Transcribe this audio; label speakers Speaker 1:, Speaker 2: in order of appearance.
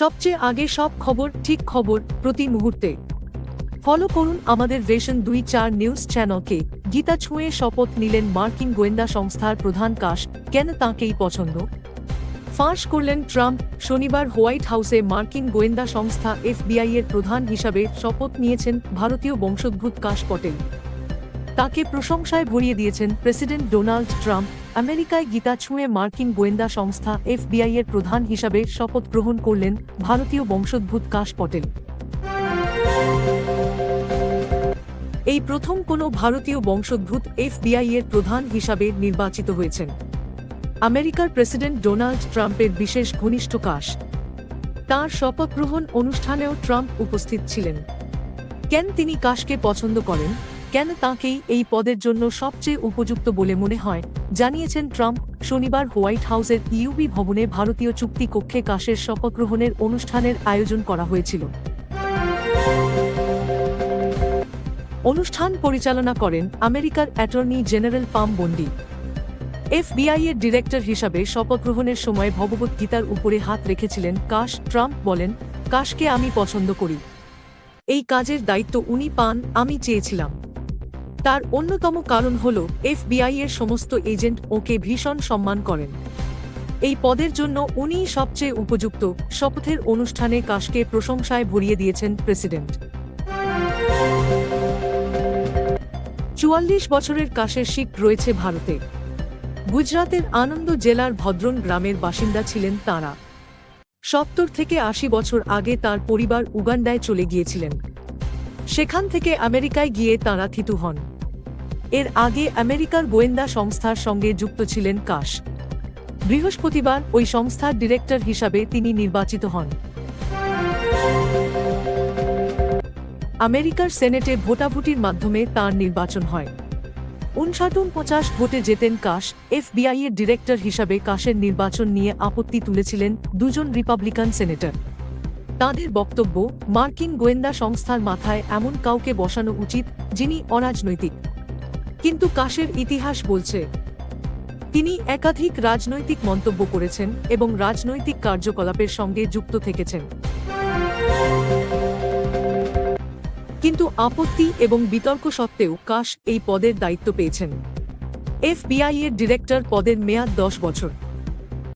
Speaker 1: সবচেয়ে আগে সব খবর, ঠিক খবর, প্রতি মুহূর্তে। ফলো করুন আমাদের রেশন দুই চার নিউজ চ্যানেলকে গীতা ছুঁয়ে শপথ নিলেন মার্কিন গোয়েন্দা সংস্থার প্রধান কাশ, কেন তাঁকেই পছন্দ? ফাঁস করলেন ট্রাম্প, শনিবার হোয়াইট হাউসে মার্কিন গোয়েন্দা সংস্থা এফবিআই এর প্রধান হিসাবে শপথ নিয়েছেন ভারতীয় বংশোদ্ভূত কাশ পটেল। তাকে প্রশংসায় ভরিয়ে দিয়েছেন প্রেসিডেন্ট ডোনাল্ড ট্রাম্প, আমেরিকায় গীতা ছুঁয়ে মার্কিন গোয়েন্দা সংস্থা এফবিআই এর প্রধান হিসাবে শপথ গ্রহণ করলেন ভারতীয় বংশোদ্ভূত কাশ পটেল। এই প্রথম কোনো ভারতীয় বংশোদ্ভূত এফবিআই এর প্রধান হিসাবে নির্বাচিত হয়েছেন। আমেরিকার প্রেসিডেন্ট ডোনাল্ড ট্রাম্পের বিশেষ ঘনিষ্ঠ কাশ। তাঁর শপথ গ্রহণ অনুষ্ঠানেও ট্রাম্প উপস্থিত ছিলেন। কেন তিনি কাশকে পছন্দ করেন? কেন তাঁকেই এই পদের জন্য সবচেয়ে উপযুক্ত বলে মনে হয়, জানিয়েছেন ট্রাম্প শনিবার হোয়াইট হাউসের ইউবি ভবনে ভারতীয় চুক্তি কক্ষে কাশের শপথ গ্রহণের অনুষ্ঠানের আয়োজন করা হয়েছিল। অনুষ্ঠান পরিচালনা করেন আমেরিকার attorney general Pam Bondi. FBI এর ডিরেক্টর হিসাবে শপথ গ্রহণের সময় ভগবত গীতার উপরে হাত রেখেছিলেন কাশ, ট্রাম্প বলেন, কাশকে আমি পছন্দ করি। এই কাজের দায়িত্ব উনি পান, আমি চেয়েছিলাম। তার অন্যতম কারণ হল, এফবিআই এর সমস্ত এজেন্ট ওকে ভীষণ সম্মান করেন। এই পদের জন্য উনিই সবচেয়ে উপযুক্ত, শপথের অনুষ্ঠানে কাশকে প্রশংসায় ভরিয়ে দিয়েছেন প্রেসিডেন্ট। চুয়াল্লিশ বছরের কাশের শিখ রয়েছে ভারতে। গুজরাতের আনন্দ জেলার ভদ্রন গ্রামের বাসিন্দা ছিলেন তাঁরা। সত্তর থেকে আশি বছর আগে তার পরিবার উগান্ডায় চলে গিয়েছিলেন। সেখান থেকে আমেরিকায় গিয়ে তাঁরা থিতু হন। এর আগে আমেরিকার গোয়েন্দা সংস্থার সঙ্গে যুক্ত ছিলেন কাশ। বৃহস্পতিবার ওই সংস্থার ডিরেক্টর হিসাবে তিনি নির্বাচিত হন। আমেরিকার সেনেটে ভোটাভুটির মাধ্যমে তার নির্বাচন হয়। উনষাটুন পঞ্চাশ ভোটে জেতেন কাশ, এফবিআই এর ডিরেক্টর হিসাবে কাশের নির্বাচন নিয়ে আপত্তি তুলেছিলেন দুজন রিপাবলিকান সেনেটর। তাদের বক্তব্য, মার্কিন গোয়েন্দা সংস্থার মাথায় এমন কাউকে বসানো উচিত যিনি অরাজনৈতিক। কিন্তু কাশের ইতিহাস বলছে, তিনি একাধিক রাজনৈতিক মন্তব্য করেছেন এবং রাজনৈতিক কার্যকলাপের সঙ্গে যুক্ত থেকেছেন। কিন্তু আপত্তি এবং বিতর্ক সত্ত্বেও কাশ এই পদের দায়িত্ব পেয়েছেন। এফবিআই এর ডিরেক্টর পদের মেয়াদ দশ বছর।